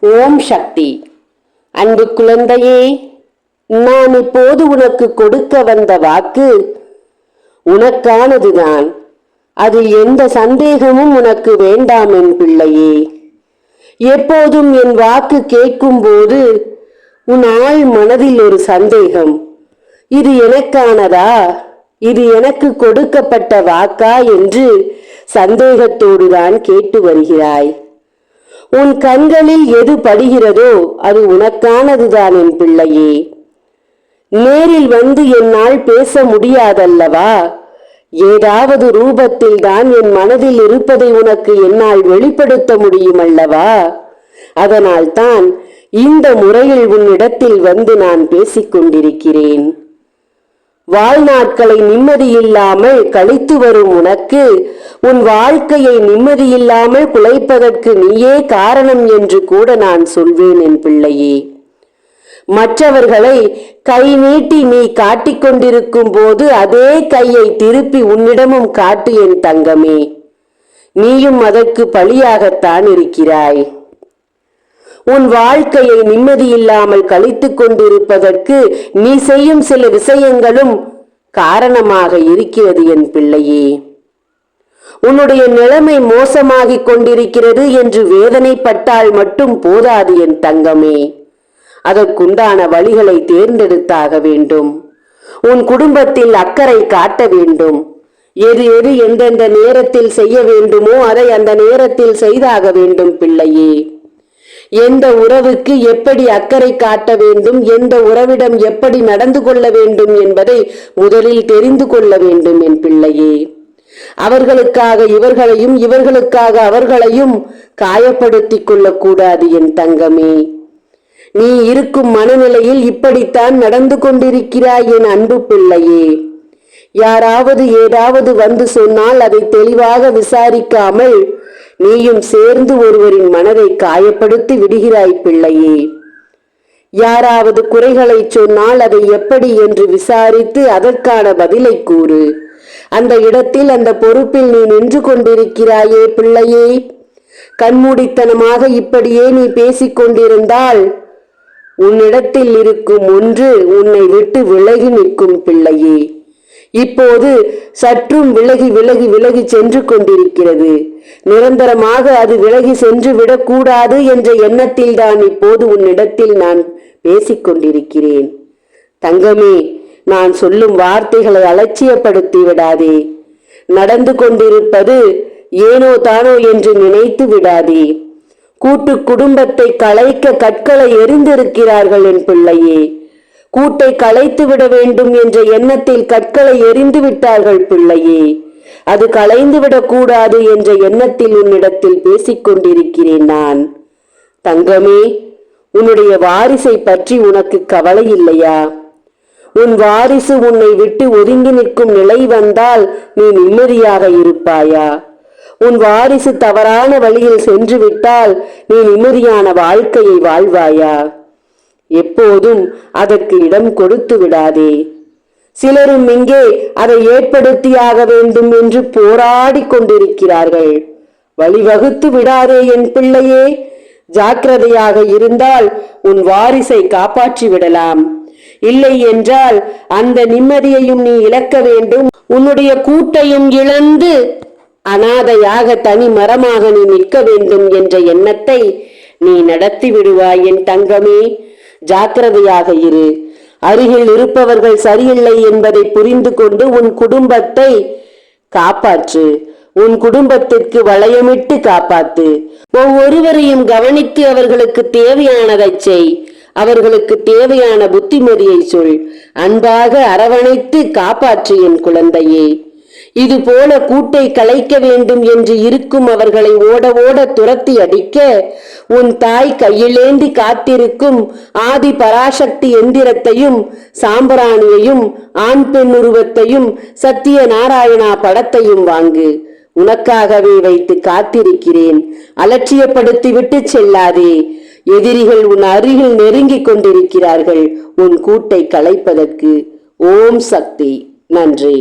ஓம் சக்தி. அன்பு குழந்தையே நான் இப்போது உனக்கு கொடுக்க வந்த வாக்கு உனக்கானதுதான். அதில் எந்த சந்தேகமும் உனக்கு வேண்டாம் என் பிள்ளையே. எப்போதும் என் வாக்கு கேட்கும்போது உன் ஆள் மனதில் ஒரு சந்தேகம். இது எனக்கானதா? இது எனக்கு கொடுக்கப்பட்ட வாக்கா? என்று சந்தேகத்தோடுதான் கேட்டு வருகிறாய். உன் கண்களில் எது படுகிறதோ அது உனக்கானதுதான் என் பிள்ளையே. நேரில் வந்து என்னால் பேச முடியாதல்லவா? ஏதாவது ரூபத்தில் தான் என் மனதில் இருப்பதை உனக்கு என்னால் வெளிப்படுத்த முடியும் அல்லவா அதனால் தான் இந்த முறையில் உன்னிடத்தில் வந்து நான் பேசிக் கொண்டிருக்கிறேன் வாழ்நாட்களை நிம்மதியில்லாமல் கழித்து வரும் உனக்கு உன் வாழ்க்கையை நிம்மதியில்லாமல் குலைப்பதற்கு நீயே காரணம் என்று கூட நான் சொல்வேன் என் பிள்ளையே. மற்றவர்களை கை நீட்டி நீ காட்டிக்கொண்டிருக்கும் போது அதே கையை திருப்பி உன்னிடமும் காட்டு என் தங்கமே. நீயும் அதற்கு பலியாகத்தான் இருக்கிறாய். உன் வாழ்க்கையை நிம்மதியில்லாமல் கழித்துக் கொண்டிருப்பதற்கு நீ செய்யும் சில விஷயங்களும் காரணமாக இருக்கிறது என் பிள்ளையே. உன்னுடைய நிலைமை மோசமாகிக் கொண்டிருக்கிறது என்று வேதனைப்பட்டால் மட்டும் போதாது என் தங்கமே. அதற்குண்டான வழிகளை தேர்ந்தெடுத்தாக வேண்டும். உன் குடும்பத்தில் அக்கறை காட்ட வேண்டும். எது எது எந்தெந்த நேரத்தில் செய்ய வேண்டுமோ அதை அந்த நேரத்தில் செய்தாக வேண்டும் பிள்ளையே. எந்த உறவுக்கு எப்படி அக்கறை காட்ட வேண்டும் எந்த உறவிடம் எப்படி நடந்து கொள்ள வேண்டும் என்பதை முதலில் தெரிந்து கொள்ள வேண்டும் என் பிள்ளையே. அவர்களுக்காக இவர்களையும் இவர்களுக்காக அவர்களையும் காயப்படுத்திக் கொள்ளக்கூடாது என் தங்கமே. நீ இருக்கும் மனநிலையில் இப்படித்தான் நடந்து கொண்டிருக்கிறாய் என் அன்பு பிள்ளையே. யாராவது ஏதாவது வந்து சொன்னால் அதை தெளிவாக விசாரிக்காமல் நீயும் சேர்ந்து ஒருவரின் மனதை காயப்படுத்தி விடுகிறாய் பிள்ளையே. யாராவது குறைகளை சொன்னால் அதை எப்படி என்று விசாரித்து அதற்கான பதிலை கூறு. அந்த இடத்தில் அந்த பொறுப்பில் நீ நின்று கொண்டிருக்கிறாயே பிள்ளையே. கண்மூடித்தனமாக இப்படியே நீ பேசிக் கொண்டிருந்தால் உன்னிடத்தில் இருக்கும் ஒன்று உன்னை விட்டு விலகி நிற்கும் பிள்ளையே. இப்போது சற்றும் விலகி விலகி விலகி சென்று கொண்டிருக்கிறது. நிரந்தரமாக அது விலகி சென்று விடக்கூடாது என்ற எண்ணத்தில் தான் இப்போது உன்னிடத்தில் நான் பேசிக் கொண்டிருக்கிறேன் தங்கமே நான் சொல்லும் வார்த்தைகளை அலட்சியப்படுத்தி விடாதே. நடந்து கொண்டிருப்பது ஏனோ தானோ என்று நினைத்து விடாதே. கூட்டு குடும்பத்தை கலைக்க கற்களை எரிந்திருக்கிறார்கள் என் பிள்ளையே. கூட்டை கலைத்து விட வேண்டும் என்ற எண்ணத்தில் கற்களை எரிந்து விட்டார்கள் பிள்ளையே. அது கலைந்து விடக்கூடாது என்ற எண்ணத்தில் உன்னிடத்தில் பேசிக் கொண்டிருக்கிறேன் நான். தங்கமே உன்னுடைய வாரிசை பற்றி உனக்கு கவலை இல்லையா? உன் வாரிசு உன்னை விட்டு ஒதுங்கி நிற்கும் நிலை வந்தால் நீ நிம்மதியாக இருப்பாயா? உன் வாரிசு தவறான வழியில் சென்று விட்டால் நீ நிம்மதியான வாழ்க்கையை வாழ்வாயா? எப்போதும் அதற்கு இடம் கொடுத்து விடாதே. சிலரும் இங்கே அதை ஏற்படுத்தியாக வேண்டும் என்று போராடி கொண்டிருக்கிறார்கள். வழிவகுத்து விடாதே என் பிள்ளையே. ஜாக்கிரதையாக இருந்தால் உன் வாரிசை காப்பாற்றி விடலாம். இல்லை என்றால் அந்த நிம்மதியையும் நீ இழக்க வேண்டும். உன்னுடைய கூட்டையும் இழந்து அனாதையாக தனி மரமாக நீ நிற்க வேண்டும் என்ற எண்ணத்தை நீ நடத்தி விடுவாய் என் தங்கமே. ஜாக்கிரதையாக இரு. அருகில் இருப்பவர்கள் சரியில்லை என்பதை புரிந்து கொண்டு உன் குடும்பத்தை காப்பாற்று. உன் குடும்பத்திற்கு வளையமிட்டு காப்பாத்து. ஒவ்வொருவரையும் கவனித்து அவர்களுக்கு தேவையானதை செய். அவர்களுக்கு தேவையான புத்திமதியை சொல். அன்பாக அரவணைத்து காப்பாற்று என் குழந்தையே. இது போல கூட்டை கலைக்க வேண்டும் என்று இருக்கும் அவர்களை ஓட ஓட துரத்தி அடிக்க உன் தாய் கையிலேந்தி காத்திருக்கும் ஆதி பராசக்தி எந்திரத்தையும் சாம்பிராணியையும் ஆண் பெண் உருவத்தையும் சத்திய நாராயணா படத்தையும் வாங்கு. உனக்காகவே வைத்து காத்திருக்கிறேன். அலட்சியப்படுத்தி விட்டு செல்லாதே. எதிரிகள் உன் அருகில் நெருங்கிக் கொண்டிருக்கிறார்கள். உன் கூட்டை கலைப்பதற்கு ஓம் சக்தி. நன்றி.